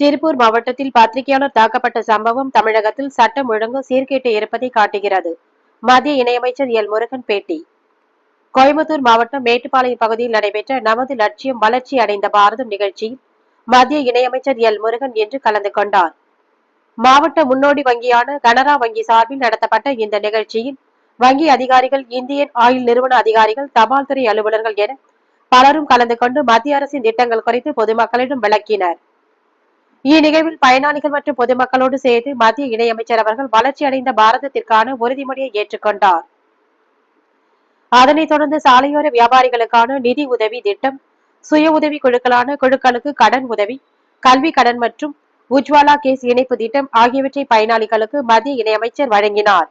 திருப்பூர் மாவட்டத்தில் பத்திரிகையாளர் தாக்கப்பட்ட சம்பவம் தமிழகத்தில் சட்டம் ஒழுங்கு சீர்கேட்டு இருப்பதை காட்டுகிறது. மத்திய இணையமைச்சர் எல். முருகன் பேட்டி. கோயம்புத்தூர் மாவட்டம் மேட்டுப்பாளையம் பகுதியில் நடைபெற்ற நமது லட்சியம் வளர்ச்சி அடைந்த பாரதம் நிகழ்ச்சி மத்திய இணையமைச்சர் எல். முருகன் இன்று கலந்து கொண்டார். மாவட்ட முன்னோடி வங்கியான கனரா வங்கி சார்பில் நடத்தப்பட்ட இந்த நிகழ்ச்சியில் வங்கி அதிகாரிகள் இந்தியன் ஆயில் நிறுவன அதிகாரிகள் தபால் துறை அலுவலர்கள் என பலரும் கலந்து கொண்டு மத்திய அரசின் திட்டங்கள் குறித்து பொதுமக்களிடம் விளக்கினர். இந்நிகழ்வில் பயனாளிகள் மற்றும் பொதுமக்களோடு சேர்த்து மத்திய இணையமைச்சர் அவர்கள் வளர்ச்சி அடைந்த பாரதத்திற்கான உறுதிமொழியை ஏற்றுக்கொண்டார். அதனைத் தொடர்ந்து சாலையோர வியாபாரிகளுக்கான நிதி உதவி திட்டம் சுய உதவி குழுக்களான குழுக்களுக்கு கடன் உதவி கல்வி கடன் மற்றும் உஜ்வாலா கேஸ் இணைப்பு திட்டம் ஆகியவற்றை பயனாளிகளுக்கு மத்திய இணையமைச்சர் வழங்கினார்.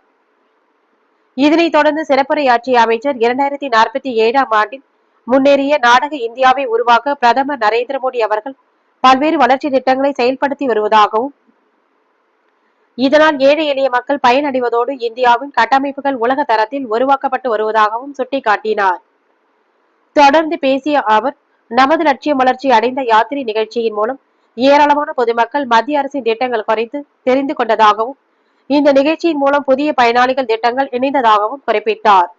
இதனைத் தொடர்ந்து சிறப்புரையாற்றிய அமைச்சர் இரண்டாயிரத்தி நாற்பத்தி ஏழாம் ஆண்டில் முன்னேறிய நாடக இந்தியாவை உருவாக்க பிரதமர் நரேந்திர மோடி அவர்கள் பல்வேறு வளர்ச்சி திட்டங்களை செயல்படுத்தி வருவதாகவும் இதனால் ஏழை எளிய மக்கள் பயனடைவதோடு இந்தியாவின் கட்டமைப்புகள் உலக தரத்தில் உருவாக்கப்பட்டு வருவதாகவும் சுட்டிக்காட்டினார். தொடர்ந்து பேசிய அவர் நமது லட்சியம் வளர்ச்சி அடைந்த யாத்திரை நிகழ்ச்சியின் மூலம் ஏராளமான பொதுமக்கள் மத்திய அரசின் திட்டங்கள் குறித்து தெரிந்து கொண்டதாகவும் இந்த நிகழ்ச்சியின் மூலம் புதிய பயனாளிகள் திட்டங்கள் இணைந்ததாகவும் குறிப்பிட்டார்.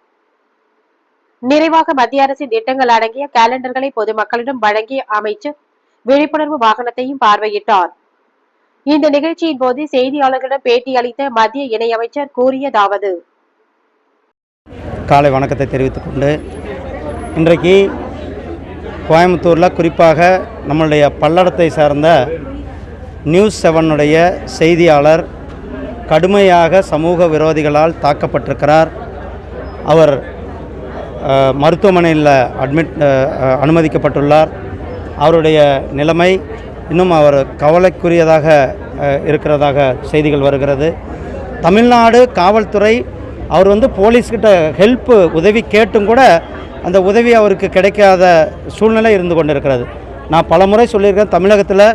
நிறைவாக மத்திய அரசின் திட்டங்கள் அடங்கிய கேலண்டர்களை பொதுமக்களிடம் வழங்கிய அமைச்சர் விழிப்புணர்வு வாகனத்தையும் பார்வையிட்டார். இந்த நிகழ்ச்சியின் போது செய்தியாளர்களிடம் பேட்டி அளித்த மத்திய இணையமைச்சர் கூறியதாவது. காலை வணக்கத்தை தெரிவித்துக் கொண்டு இன்றைக்கு கோயம்புத்தூரில் குறிப்பாக நம்மளுடைய பல்லடத்தை சார்ந்த நியூஸ் செவனுடைய செய்தியாளர் கடுமையாக சமூக விரோதிகளால் தாக்கப்பட்டிருக்கிறார். அவர் மருத்துவமனையில் அட்மிட் அனுமதிக்கப்பட்டுள்ளார். அவருடைய நிலைமை இன்னும் அவர் கவலைக்குரியதாக இருக்கிறதாக செய்திகள் வருகிறது. தமிழ்நாடு காவல்துறை அவர் வந்து போலீஸ்கிட்ட ஹெல்ப்பு உதவி கேட்டும் கூட அந்த உதவி அவருக்கு கிடைக்காத சூழ்நிலை இருந்து கொண்டிருக்கிறது. நான் பலமுறை சொல்லியிருக்கேன் தமிழகத்தில்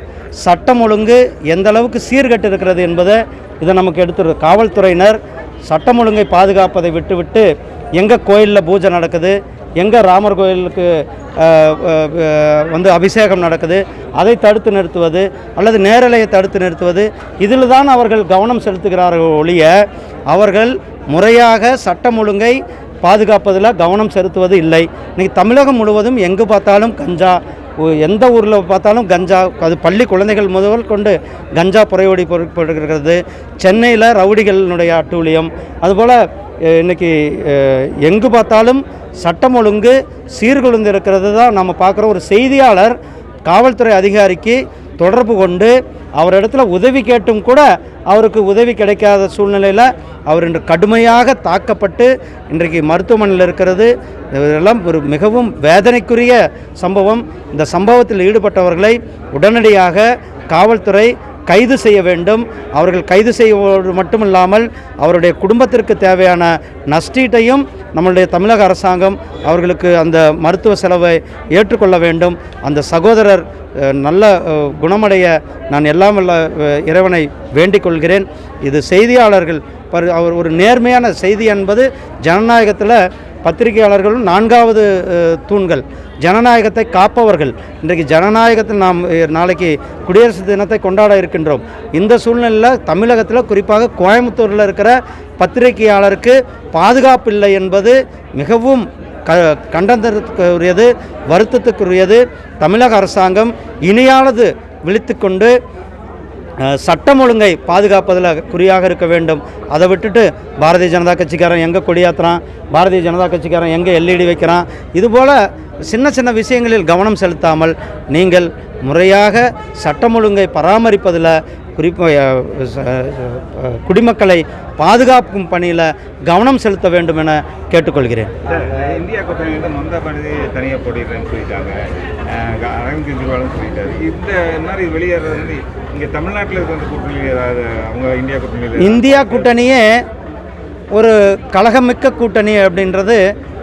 சட்டம் ஒழுங்கு எந்த அளவுக்கு சீர்கெட்டு இருக்கிறது என்பதை இதை நமக்கு எடுத்துரு காவல்துறையினர் சட்டம் ஒழுங்கை பாதுகாப்பதை விட்டுவிட்டு எங்கே கோயிலில் பூஜை நடக்குது எங்கே ராமர் கோயிலுக்கு வந்து அபிஷேகம் நடக்குது அதை தடுத்து நிறுத்துவது அல்லது நேரலையை தடுத்து நிறுத்துவது இதில் தான் அவர்கள் கவனம் செலுத்துகிறார்கள் ஒழிய அவர்கள் முறையாக சட்டம் ஒழுங்கை பாதுகாப்பதில் கவனம் செலுத்துவது இல்லை. இன்றைக்கி தமிழகம் முழுவதும் எங்கு பார்த்தாலும் கஞ்சா எந்த ஊரில் பார்த்தாலும் கஞ்சா அது பள்ளி குழந்தைகள் முதல் கொண்டு கஞ்சா புறையோடி பொருட்படுகிறது சென்னையில் ரவுடிகளினுடைய அட்டூழியம். அதுபோல் இன்றைக்கி இன்னைக்கு எங்கு பார்த்தாலும் சட்டம் ஒழுங்கு சீர்குலைந்து இருக்கிறது தான் நம்ம பார்க்குற ஒரு செய்தியாளர் காவல்துறை அதிகாரிக்கு தொடர்பு கொண்டு அவரிடத்துல உதவி கேட்டும் கூட அவருக்கு உதவி கிடைக்காத சூழ்நிலையில் அவர் இன்று கடுமையாக தாக்கப்பட்டு இன்றைக்கு மருத்துவமனையில் இருக்கிறது. இதெல்லாம் ஒரு மிகவும் வேதனைக்குரிய சம்பவம். இந்த சம்பவத்தில் ஈடுபட்டவர்களை உடனடியாக காவல்துறை கைது செய்ய வேண்டும். அவர்கள் கைது செய்வது மட்டுமில்லாமல் அவருடைய குடும்பத்திற்கு தேவையான நஷ்டீட்டையும் நம்மளுடைய தமிழக அரசாங்கம் அவர்களுக்கு அந்த மருத்துவ செலவை ஏற்றுக்கொள்ள வேண்டும். அந்த சகோதரர் நல்ல குணமடைய நான் எல்லாம் இறைவனை வேண்டிக் கொள்கிறேன். இது செய்தியாளர்கள் அவர் ஒரு நேர்மையான செய்தி என்பது ஜனநாயகத்தில் பத்திரிகையாளர்களும் நான்காவது தூண்கள். ஜனநாயகத்தை காப்பவர்கள். இன்றைக்கு ஜனநாயகத்தில் நாம் நாளைக்கு குடியரசு தினத்தை கொண்டாட இருக்கின்றோம். இந்த சூழ்நிலையில் தமிழகத்தில் குறிப்பாக கோயம்புத்தூரில் இருக்கிற பத்திரிகையாளருக்கு பாதுகாப்பு இல்லை என்பது மிகவும் க கண்டனத்துக்குரியது வருத்தத்துக்குரியது. தமிழக அரசாங்கம் இனியானது விழித்துக்கொண்டு கொண்டு சட்டம் ஒழுங்கை பாதுகாப்பதில் குறியாக இருக்க வேண்டும். அதை விட்டுட்டு பாரதிய ஜனதா கட்சிக்காரன் எங்கே கொடியாத்துறான்? பாரதிய ஜனதா கட்சிக்காரன் எங்கே எல்இடி வைக்கிறான்? இதுபோல் சின்ன சின்ன விஷயங்களில் கவனம் செலுத்தாமல் நீங்கள் முறையாக சட்டம் ஒழுங்கை பராமரிப்பதில் குறிப்பாக குடிமக்களை பாதுகாக்கும் பணியில் கவனம் செலுத்த வேண்டும் என கேட்டுக்கொள்கிறேன். இந்தியா கூட்டணி வந்து மம்தா பானர்ஜி தனியாக போட்டிடுறேன்னு சொல்லிட்டாங்க. அரவிந்த் கெஜ்ரிவாலும் சொல்லிட்டாரு. இந்த மாதிரி வெளியேறது வந்து இங்கே தமிழ்நாட்டில் இருக்க வந்து கூட்டணி ஏதாவது அவங்க இந்தியா கூட்டணியில் இந்தியா கூட்டணியே ஒரு கலகமிக்க கூட்டணி அப்படின்றது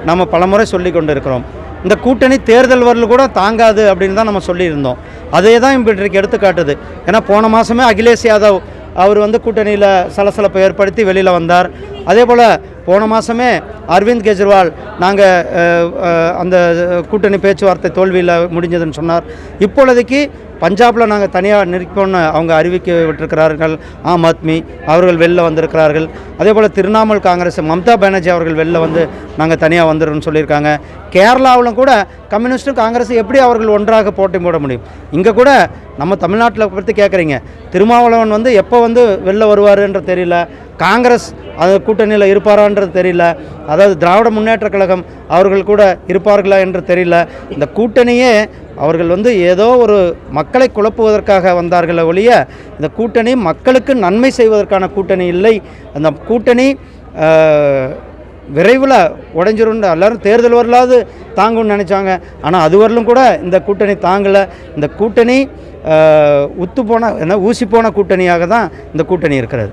நம்ம பலமுறை சொல்லி கொண்டு இருக்கிறோம் இந்த கூட்டணி தேர்தல் வரல கூட தாங்காது அப்படின்னு தான் நம்ம சொல்லியிருந்தோம். அதே தான் இன்றைக்கு எடுத்துக்காட்டுது. ஏன்னா போன மாதமே அகிலேஷ் யாதவ் அவர் வந்து கூட்டணியில் சலசலப்பை ஏற்படுத்தி வெளியில் வந்தார். அதே போல் போன மாதமே அரவிந்த் கெஜ்ரிவால் நாங்கள் அந்த கூட்டணி பேச்சுவார்த்தை தோல்வியில் முடிஞ்சதுன்னு சொன்னார். இப்பொழுதைக்கு பஞ்சாபில் நாங்கள் தனியாக நிற்போம்னு அவங்க அறிவிக்க விட்டிருக்கிறார்கள். ஆம் ஆத்மி அவர்கள் வெளில வந்திருக்கிறார்கள். அதே போல் திரிணாமுல் காங்கிரஸ் மம்தா பானர்ஜி அவர்கள் வெளில வந்து நாங்கள் தனியாக வந்துடும்னு சொல்லியிருக்காங்க. கேரளாவிலும் கூட கம்யூனிஸ்ட்டும் காங்கிரஸும் எப்படி அவர்கள் ஒன்றாக போட்டி போட முடியும்? இங்கே கூட நம்ம தமிழ்நாட்டில் பற்றி கேட்குறீங்க திருமாவளவன் வந்து எப்போ வந்து வெளில வருவாருன்ற தெரியல. காங்கிரஸ் அது கூட்டணியில் இருப்பாரான்றது தெரியல. அதாவது திராவிட முன்னேற்ற கழகம் அவர்கள் கூட இருப்பார்களா என்று தெரியல. இந்த கூட்டணியே அவர்கள் வந்து ஏதோ ஒரு மக்களை குழப்புவதற்காக வந்தார்களே ஒழிய இந்த கூட்டணி மக்களுக்கு நன்மை செய்வதற்கான கூட்டணி இல்லை. அந்த கூட்டணி விரைவில் உடைஞ்சிரும் எல்லாரும் தேர்தல் வரலாது தாங்கும்னு நினச்சாங்க. ஆனால் அது வரலும் கூட இந்த கூட்டணி தாங்கலை. இந்த கூட்டணி உத்து போன என்ன ஊசி போன கூட்டணியாக தான் இந்த கூட்டணி இருக்கிறது.